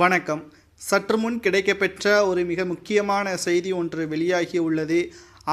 வணக்கம். சற்று முன் கிடைக்கப்பெற்ற ஒரு மிக முக்கியமான செய்தி ஒன்று வெளியாகி உள்ளது.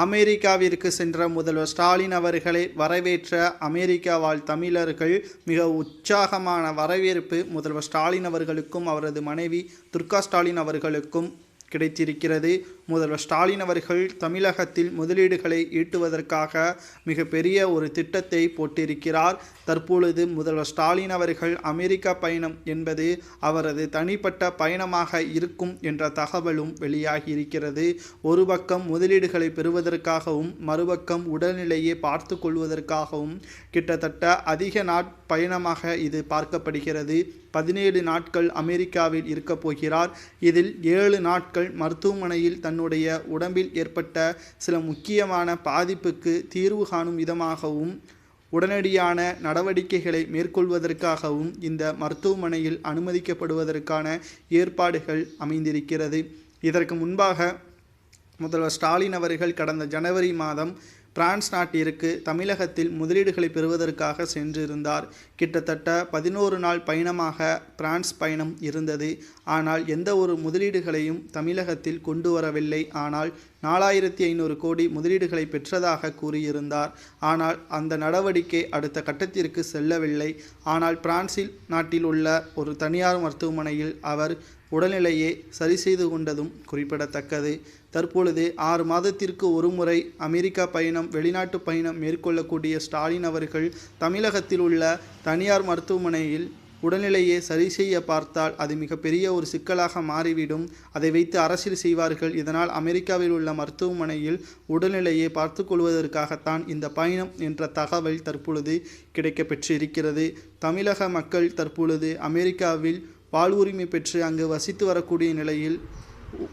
அமெரிக்காவிற்கு சென்ற முதல்வர் ஸ்டாலின் அவர்களை வரவேற்ற அமெரிக்கா வாழ் தமிழர்கள் மிக உற்சாகமான வரவேற்பு முதல்வர் ஸ்டாலின் அவர்களுக்கும் அவரது மனைவி துர்கா ஸ்டாலின் அவர்களுக்கும் கிடைத்திருக்கிறது. முதல்வர் ஸ்டாலின் அவர்கள் தமிழகத்தில் முதலீடுகளை ஈட்டுவதற்காக மிகப்பெரிய ஒரு திட்டத்தை போட்டிருக்கிறார். தற்பொழுது முதல்வர் ஸ்டாலின் அவர்கள் அமெரிக்கா பயணம் என்பது அவரது தனிப்பட்ட பயணமாக இருக்கும் என்ற தகவலும் வெளியாகி இருக்கிறது ஒரு பக்கம் முதலீடுகளை பெறுவதற்காகவும் மறுபக்கம் உடல்நிலையை பார்த்து கொள்வதற்காகவும் கிட்டத்தட்ட அதிக நாட் பயணமாக இது பார்க்கப்படுகிறது. பதினேழு நாட்கள் அமெரிக்காவில் இருக்கப் போகிறார். இதில் ஏழு நாட்கள் மருத்துவமனையில் தன்னுடைய உடம்பில் ஏற்பட்ட சில முக்கியமான பாதிப்புக்கு தீர்வு காணும் விதமாகவும் உடனடியான நடவடிக்கைகளை மேற்கொள்வதற்காகவும் இந்த மருத்துவமனையில் அனுமதிக்கப்படுவதற்கான ஏற்பாடுகள் அமைந்திருக்கிறது. இதற்கு முன்பாக முதல்வர் ஸ்டாலின் அவர்கள் கடந்த ஜனவரி மாதம் பிரான்ஸ் நாட்டிற்கு தமிழகத்தில் முதலீடுகளை பெறுவதற்காக சென்றிருந்தார். கிட்டத்தட்ட பதினோரு நாள் பயணமாக பிரான்ஸ் பயணம் இருந்தது. ஆனால் எந்த ஒரு முதலீடுகளையும் தமிழகத்தில் கொண்டு வரவில்லை. ஆனால் நாலாயிரத்தி ஐநூறு கோடி முதலீடுகளை பெற்றதாக கூறியிருந்தார். ஆனால் அந்த நடவடிக்கை அடுத்த கட்டத்திற்கு செல்லவில்லை. ஆனால் பிரான்சில் நாட்டில் உள்ள ஒரு தனியார் மருத்துவமனையில் அவர் உடல்நிலையை சரி செய்து கொண்டதும் குறிப்பிடத்தக்கது. தற்பொழுது ஆறு மாதத்திற்கு ஒருமுறை அமெரிக்கா பயணம் வெளிநாட்டு பயணம் மேற்கொள்ளக்கூடிய ஸ்டாலின் அவர்கள் தமிழகத்தில் உள்ள தனியார் மருத்துவமனையில் உடல்நிலையை சரி செய்ய பார்த்தால் அது மிகப்பெரிய ஒரு சிக்கலாக மாறிவிடும். அதை வைத்து அரசியல் செய்வார்கள். இதனால் அமெரிக்காவில் உள்ள மருத்துவமனையில் உடல்நிலையை பார்த்து கொள்வதற்காகத்தான் இந்த பயணம் என்ற தகவல் தற்பொழுது கிடைக்கப்பெற்றிருக்கிறது. தமிழக மக்கள் தற்பொழுது அமெரிக்காவில் வாழ்வுரிமை பெற்று அங்கு வசித்து வரக்கூடிய நிலையில்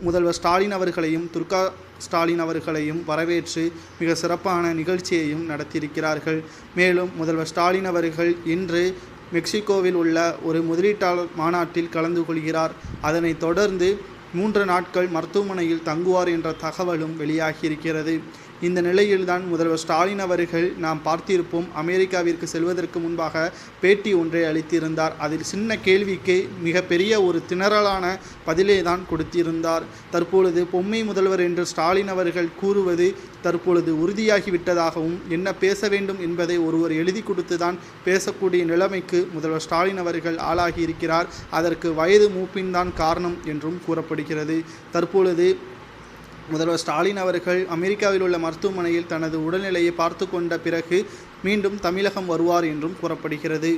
முதல்வர் ஸ்டாலின் அவர்களையும் துர்கா ஸ்டாலின் அவர்களையும் வரவேற்று மிக சிறப்பான நிகழ்ச்சியையும் நடத்தியிருக்கிறார்கள். மேலும் முதல்வர் ஸ்டாலின் அவர்கள் இன்று மெக்சிகோவில் உள்ள ஒரு முதலீட்டாளர் மாநாட்டில் கலந்து கொள்கிறார். அதனைத் தொடர்ந்து மூன்று நாட்கள் மருத்துவமனையில் தங்குவார் என்ற தகவலும் வெளியாகியிருக்கிறது. இந்த நிலையில்தான் முதல்வர் ஸ்டாலின் அவர்கள் நாம் பார்த்திருப்போம். அமெரிக்காவிற்கு செல்வதற்கு முன்பாக பேட்டி ஒன்றை அளித்திருந்தார். அதில் சின்ன கேள்விக்கு மிகப்பெரிய ஒரு திணறலான பதிலே தான் கொடுத்திருந்தார். தற்பொழுது பொம்மை முதல்வர் என்று ஸ்டாலின் அவர்கள் கூறுவது தற்பொழுது உறுதியாகிவிட்டதாகவும் என்ன பேச வேண்டும் என்பதை ஒருவர் எழுதி கொடுத்துதான் பேசக்கூடிய நிலைமைக்கு முதல்வர் ஸ்டாலின் அவர்கள் ஆளாகியிருக்கிறார். அதற்கு வயது மூப்பின் தான் காரணம் என்றும் கூறப்படுகிறது. தற்பொழுது முதல்வர் ஸ்டாலின் அவர்கள் அமெரிக்காவில் உள்ள மருத்துவமனையில் தனது உடல்நிலையை பார்த்து கொண்ட பிறகு மீண்டும் தமிழகம் வருவார் என்றும் கூறப்படுகிறது.